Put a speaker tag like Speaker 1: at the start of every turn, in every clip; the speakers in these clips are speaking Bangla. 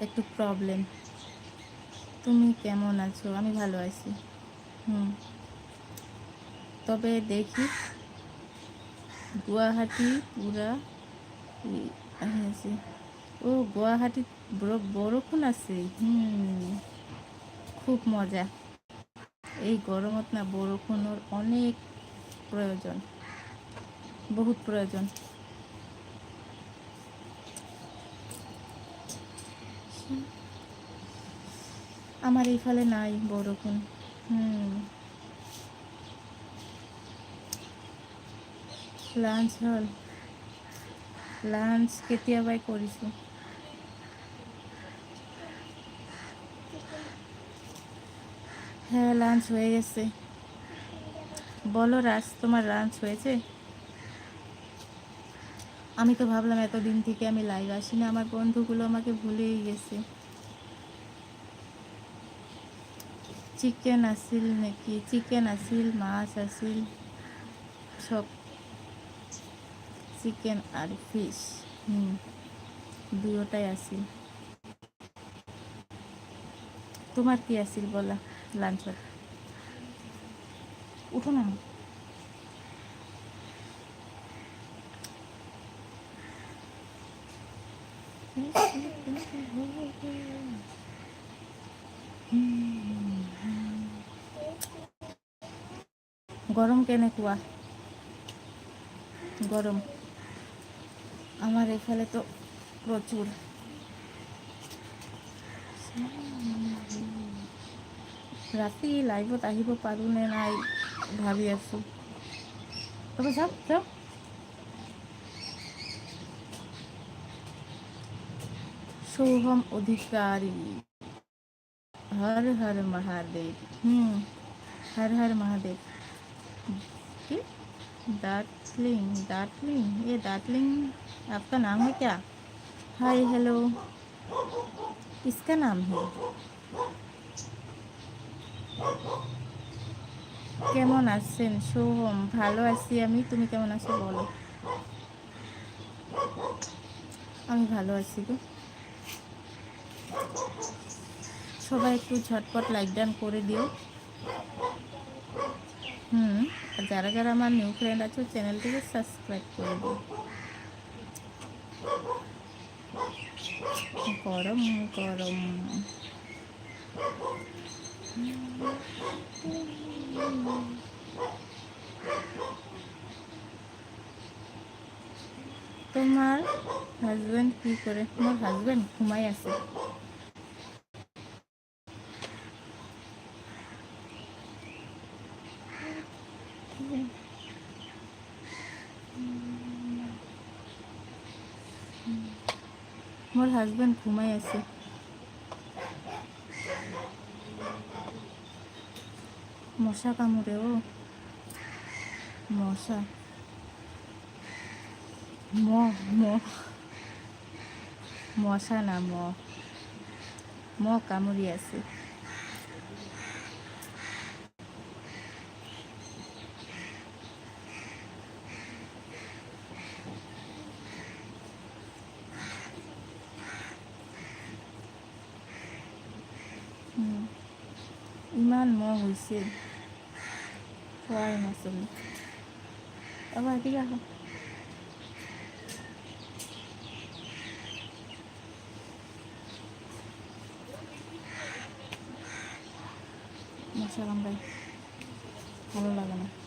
Speaker 1: একটু প্রবলেম তুমি কেমন আছো? আমি ভালো আছি। হুম। তবে দেখি, গুয়াহাটি পুরা আছে। ও, গুয়াহাটি বৰষুণ আছে? হুম। খুব মজা। এই গরমত না বৰষুণৰ অনেক প্রয়োজন। বহুত প্রয়োজন। আমাৰ এইফালে নাই বৰষুণ হুম। লাঞ্চ হ'ল। লাঞ্চ কেতিয়াবাই কৰিছোঁ হ্যাঁ লাঞ্চ হয়ে গেছে। বলো রাজ, তোমার লাঞ্চ হয়েছে? আমি তো ভাবলাম এতদিন থেকে আমি লাইভ আসি না আমার বন্ধুগুলো আমাকে ভুলেই গেছে। চিকেন আসিল নাকি? চিকেন আসিল মাছ আসিল সব চিকেন আর ফিশ। হুম, দুয়োটাই আসিল তোমার কি আসিল বলা, লাঞ্চত? উঠো না। গৰম কেনেকুৱা গৰম আমাৰ এইফালেতো প্ৰচুৰ ৰাতি লাইভত আহিব পাৰোঁনে নাই ভাবি আছো। তবে যাওক যাওক সৌহম অধিকারী। হর হর মহাদেব। হুম, হর হর মহাদেব। की दार्जिलिंग दार्जिलिंग ये दार्जिलिंग आपका नाम है क्या हाय हेलो किसका नाम है কেমন আছেন সোহম ভালো আছি আমি তুমি কেমন আছো বলো আমি ভালো আছি গো সবাই একটু ঝটপট লাইক ডান করে দিও হুম আর যারা যারা আমার নিউ ফ্রেন্ড আছে চ্যানেলটিকে সাবস্ক্রাইব করে দিও। গরম গরম। তোমার হাজবেন্ড কি করে? তোমার হাজবেন্ড ঘুমাই আছে। মোর হাজব্যান্ড ঘুমাই আছে। মশা কামড়ে ও। মশা। ম ম। মশা না ম। ম কামড়ি আছে। ইমান মহ হৈছিল খোৱাই নাছিলোঁ এবাৰ এদিকে আহোঁ মশা কামড়াই ভালো লাগে না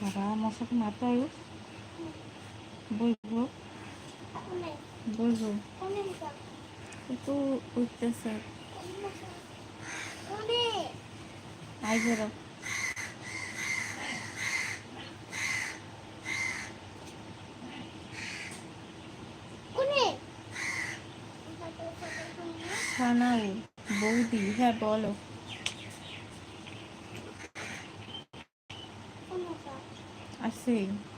Speaker 1: বাবা মশাকে মারতে আয়ু। বলব বলব একটু উঠতেছে। আই বেরো বৌদি হ্যাঁ বলো। আছে